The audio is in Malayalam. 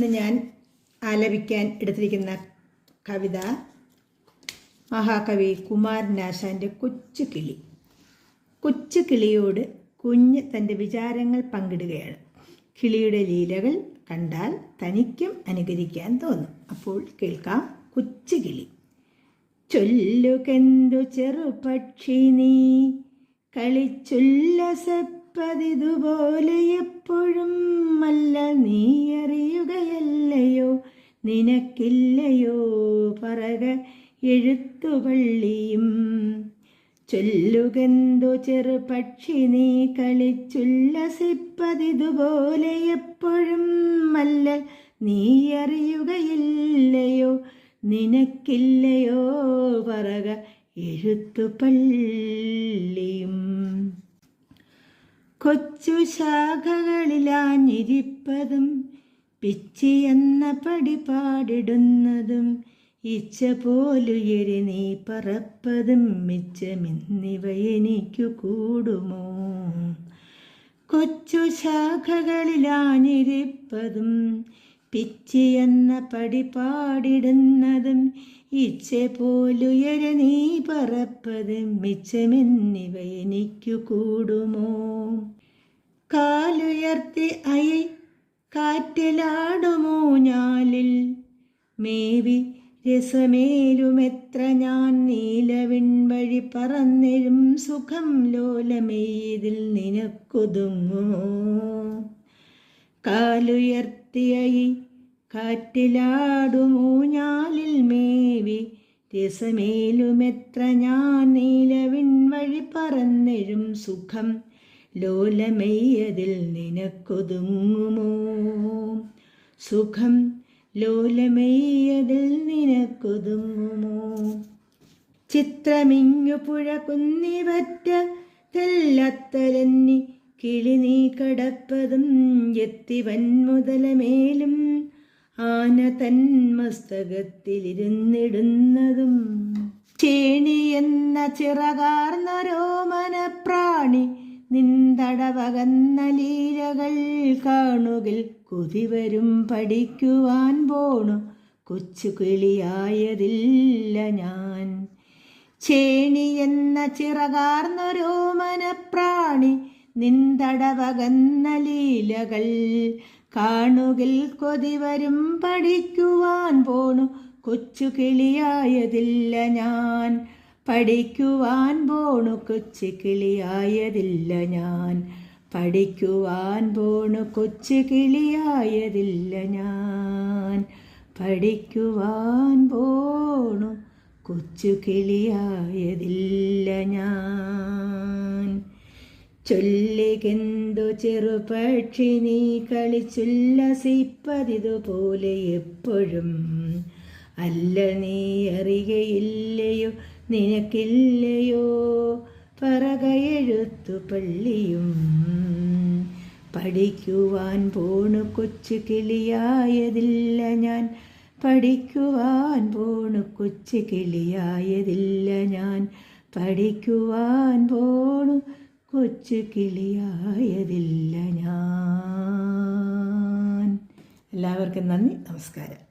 ഇന്ന് ഞാൻ ആലപിക്കാൻ എടുത്തിരിക്കുന്ന കവിത മഹാകവി കുമാരനാശാന്റെ കൊച്ചു കിളി. കൊച്ചു കിളിയോട് കുഞ്ഞ് തന്റെ വിചാരങ്ങൾ പങ്കിടുകയാണ്. കിളിയുടെ ലീലകൾ കണ്ടാൽ തനിക്കും അനുകരിക്കാൻ തോന്നും. അപ്പോൾ കേൾക്കാം കൊച്ചു കിളി. ചൊല്ലുകെന്തു ചെറുപക്ഷി നീ കളിച്ചുല്ലസപ്പതിതുപോലെ എപ്പോഴും അല്ല നീ അറിയുകയല്ലയോ നിനക്കില്ലയോ പറക എഴുത്തുപള്ളിയും ചൊല്ലുകെന്തു ചെറുപക്ഷി നീ കളിച്ചുല്ലസിപ്പതിതുപോലെ എപ്പോഴും അല്ല നീ അറിയുകയില്ലയോ. നിനക്കില്ലയോ പറക എഴുത്തുപള്ളിയും. കൊച്ചു ശാഖകളിലാഞ്ഞിരിപ്പതും പിച്ചി എന്ന പടി പാടിടുന്നതും ഇച്ഛ പോലുയരി നീ പറപ്പതും മിച്ചമിന്നിവയെനിക്കു കൂടുമോ? കൊച്ചു ശാഖകളിലാഞ്ഞിരിപ്പതും പിച്ചി എന്ന പടി പാടിടുന്നതും ഇച്ഛ പോലുയര നീ പറപ്പതും മിച്ചമെന്നിവ എനിക്കു കൂടുമോ? കാലുയർത്തി അയി കാറ്റിലാടുമോ ഞാലിൽ? മേവി രസമേലുമെത്ര ഞാൻ നീലവിൺ വഴി പറന്നെഴും സുഖം ലോലമെയ്തിൽ നിനക്കൊതുങ്ങുമോ? കാലുയർത്തിയായി കാറ്റിലാടുമോ ഞാലിൽ? മേവി രസമേലുമെത്ര ഞാൻ നീലവിൺ വഴി പറന്നെഴും സുഖം ലോലമെയ്യതിൽ നിനക്കൊതുങ്ങുമോ? സുഖം ലോലമെയ്യതിൽ നിനക്കൊതുങ്ങുമോ? ചിത്രമിങ്ങു പുഴ കുന്നിവറ്റ തെല്ലത്തലന്നി കിളി നീ കടപ്പതും എത്തിവൻ മുതലമേലും ആന തൻ മസ്തകത്തിലിരുന്നിടുന്നതും. ചേണി എന്ന ചിറകാർന്നൊരോമന പ്രാണി നിന്തടവകന്ന ലീലകൾ കാണുകിൽ കൊതിവരും പഠിക്കുവാൻ പോണു. കൊച്ചു കിളിയായതില്ല ഞാൻ. ചേണി എന്ന ചിറകാർന്നൊരു മനപ്രാണി നിന്തടവകന്ന ലീലകൾ കാണുകിൽ കൊതിവരും പഠിക്കുവാൻ പോണു. കൊച്ചു കിളിയായതില്ല ഞാൻ. പഠിക്കുവാൻ പോണു കൊച്ചു കിളിയായതില്ല ഞാൻ. പഠിക്കുവാൻ പോണു കൊച്ചു കിളിയായതില്ല ഞാൻ. പഠിക്കുവാൻ പോണു കൊച്ചു കിളിയായതില്ല ഞാൻ. ചൊല്ലികെന്തു ചെറുപക്ഷി നീ കളിച്ചുല്ലസിപ്പതിതുപോലെ എപ്പോഴും അല്ല നീ അറിയയില്ലയോ നിനക്കില്ലയോ? പറകയെഴുത്തു പള്ളിയും പഠിക്കുവാൻ പോണു കൊച്ചു കിളിയായതില്ല ഞാൻ. പഠിക്കുവാൻ പോണു കൊച്ചു കിളിയായതില്ല ഞാൻ. പഠിക്കുവാൻ പോണു കൊച്ചു കിളിയായതില്ല ഞാൻ. എല്ലാവർക്കും നന്ദി നമസ്കാരം.